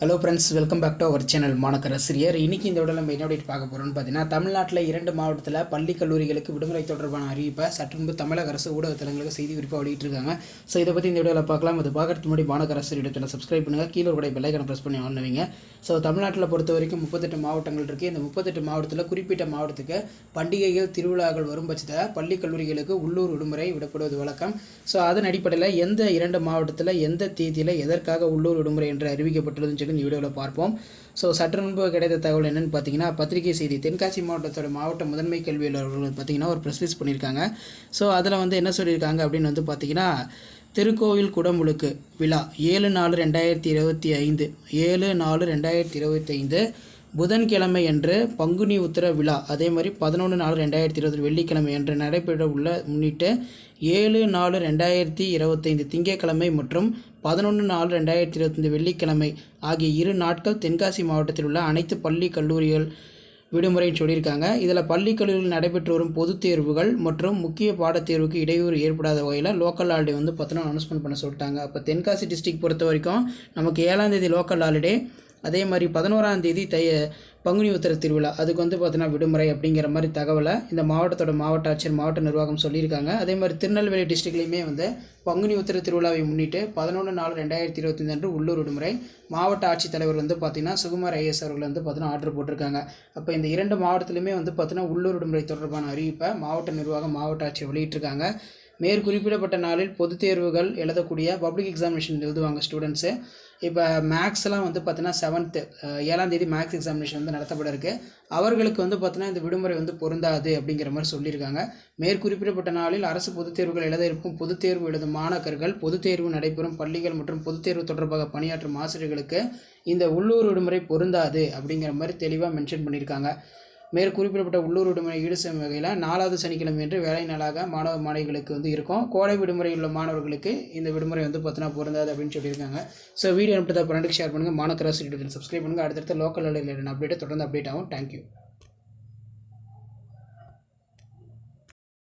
Hello friends welcome back to our channel மாணக்கர் ஆசிரியர் இன்னைக்கு இந்த விட நம்ம என்ன update பார்க்க போகிறோம்னு பார்த்தீங்கன்னா தமிழ்நாட்டில் இரண்டு மாவட்டத்தில் பள்ளி கல்லூரிகளுக்கு விடுமுறை தொடர்பான அறிவிப்பை சற்று முன்பு தமிழக அரசு ஊடகத்தலங்களுக்கு செய்தி குறிப்பாக வெளியிட்டிருக்காங்க. ஸோ இதை பற்றி இந்த விடலை பார்க்கலாம். அது பார்க்கறதுக்கு முன்னாடி மாணக்கர் ஆசிரியர் சப்ஸ்கிரைப் பண்ணுங்கள் கீழே கூட பெல்லைக்கனை ப்ரெஸ் பண்ணி ஆன் ஸோ தமிழ்நாட்டில் பொறுத்த வரைக்கும் முப்பத்தெட்டு மாவட்டங்கள் இருக்குது இந்த முப்பத்தெட்டு மாவட்டத்தில் குறிப்பிட்ட மாவட்டத்துக்கு பண்டிகைகள் திருவிழாக்கள் வரும் பட்சத்தில் பள்ளி கல்லூரிகளுக்கு உள்ளூர் விடுமுறை விடப்படுவது வழக்கம். ஸோ அதன் அடிப்படையில் எந்த இரண்டு மாவட்டத்தில் எந்த தேதியில் எதற்காக உள்ளூர் விடுமுறை என்று அறிவிக்கப்பட்டுள்ளதுன்னு சொல்லி இந்த வீடியோவில் பார்ப்போம். ஸோ சற்று முன்பு கிடைத்த தகவல் என்னென்னு பார்த்தீங்கன்னா பத்திரிகை செய்தி தென்காசி மாவட்டத்தோட மாவட்ட முதன்மை கல்வியாளர்கள் பார்த்தீங்கன்னா ஒரு ப்ரெஸ் பண்ணியிருக்காங்க. ஸோ அதில் வந்து என்ன சொல்லியிருக்காங்க அப்படின்னு வந்து பார்த்தீங்கன்னா திருக்கோவில் குடமுழுக்கு விழா ஏழு நாலு ரெண்டாயிரத்தி இருபத்தி ஐந்து ஏழு நாலு ரெண்டாயிரத்தி இருபத்தி ஐந்து புதன்கிழமை அன்று பங்குனி உத்திர விழா. அதே மாதிரி பதினொன்று நாலு ரெண்டாயிரத்தி இருபது வெள்ளிக்கிழமை என்று நடைபெற உள்ள முன்னிட்டு ஏழு நாலு ரெண்டாயிரத்தி இருபத்தைந்து திங்கட்கிழமை மற்றும் பதினொன்று நாலு ரெண்டாயிரத்தி இருபத்தைந்து வெள்ளிக்கிழமை ஆகிய இரு நாட்கள் தென்காசி மாவட்டத்தில் உள்ள அனைத்து பள்ளி கல்லூரிகள் விடுமுறைன்னு சொல்லியிருக்காங்க. இதில் பள்ளி கல்லூரியில் நடைபெற்று வரும் பொதுத் தேர்வுகள் மற்றும் முக்கிய பாடத் தேர்வுக்கு இடையூறு ஏற்படாத வகையில் லோக்கல் ஹாலிடே வந்து பார்த்தோன்னா அனௌன்ஸ்மெண்ட் பண்ண சொல்லிட்டாங்க. அப்போ தென்காசி டிஸ்ட்ரிக்ட் பொறுத்த வரைக்கும் நமக்கு ஏழாம் தேதி லோக்கல் ஹாலிடே அதே மாதிரி பதினோராம் தேதி தை பங்குனி உத்திர திருவிழா. அதுக்கு வந்து பார்த்தீங்கன்னா விடுமுறை அப்படிங்கிற மாதிரி தகவலை இந்த மாவட்டத்தோட மாவட்ட ஆட்சியர் மாவட்ட நிர்வாகம் சொல்லியிருக்காங்க. அதே மாதிரி திருநெல்வேலி டிஸ்ட்ரிக்ட்லேயுமே வந்து பங்குனி உத்திர திருவிழாவை முன்னிட்டு பதினொன்று நாலு ரெண்டாயிரத்தி இருபத்தைந்து அன்று உள்ளூர் விடுமுறை. மாவட்ட ஆட்சித்தலைவர் வந்து பார்த்தீங்கன்னா சுகுமார் ஐஎஸ் அவர்கள் வந்து பார்த்தீங்கன்னா ஆர்டர் போட்டிருக்காங்க. அப்போ இந்த இரண்டு மாவட்டத்திலுமே வந்து பார்த்தீங்கன்னா உள்ளூர் விடுமுறை தொடர்பான அறிவிப்பை மாவட்ட நிர்வாகம் மாவட்ட ஆட்சியர் வெளியிட்டிருக்காங்க. மேற்குறிப்பிடப்பட்ட நாளில் பொதுத் தேர்வுகள் எழுதக்கூடிய பப்ளிக் எக்ஸாமினேஷன் எழுதுவாங்க ஸ்டூடெண்ட்ஸு இப்போ மேக்ஸ்லாம் வந்து பார்த்தீங்கன்னா செவன்த்து ஏழாம் தேதி மேக்ஸ் எக்ஸாமினேஷன் வந்து நடத்தப்பட இருக்குது அவர்களுக்கு வந்து பார்த்தீங்கன்னா இந்த விடுமுறை வந்து பொருந்தாது அப்படிங்கிற மாதிரி சொல்லியிருக்காங்க. மேற்குறிப்பிடப்பட்ட நாளில் அரசு பொதுத் தேர்வுகள் எழுத இருக்கும் பொதுத் தேர்வு எழுதும் மாணாக்கர்கள் பொதுத் தேர்வு நடைபெறும் பள்ளிகள் மற்றும் பொதுத் தேர்வு தொடர்பாக பணியாற்றும் ஆசிரியர்களுக்கு இந்த உள்ளூர் விடுமுறை பொருந்தாது அப்படிங்கிற மாதிரி தெளிவாக மென்ஷன் பண்ணியிருக்காங்க. மேற்குறிப்பிடப்பட்ட உள்ளூர் விடுமுறை ஈடு செய்யும் வகையில் நாலாவது சனிக்கிழமை என்று வேலை நாளாக மாணவ மாணவிகளுக்கு வந்து இருக்கும். கோடை விடுமுறை உள்ள மாணவர்களுக்கு இந்த விடுமுறை வந்து பார்த்தினா பொருந்தாது அப்படின்னு சொல்லியிருக்காங்க. ஸோ வீடியோ அனுப்பிட்டு ஃப்ரெண்டுக்கு ஷேர் பண்ணுங்கள் மாணக்கராசி சப்ஸ்கிரைப் பண்ணுங்கள் அடுத்தடுத்த லோக்கல் அப்டேட் தொடர்ந்து அப்டேட் ஆகும். Thank you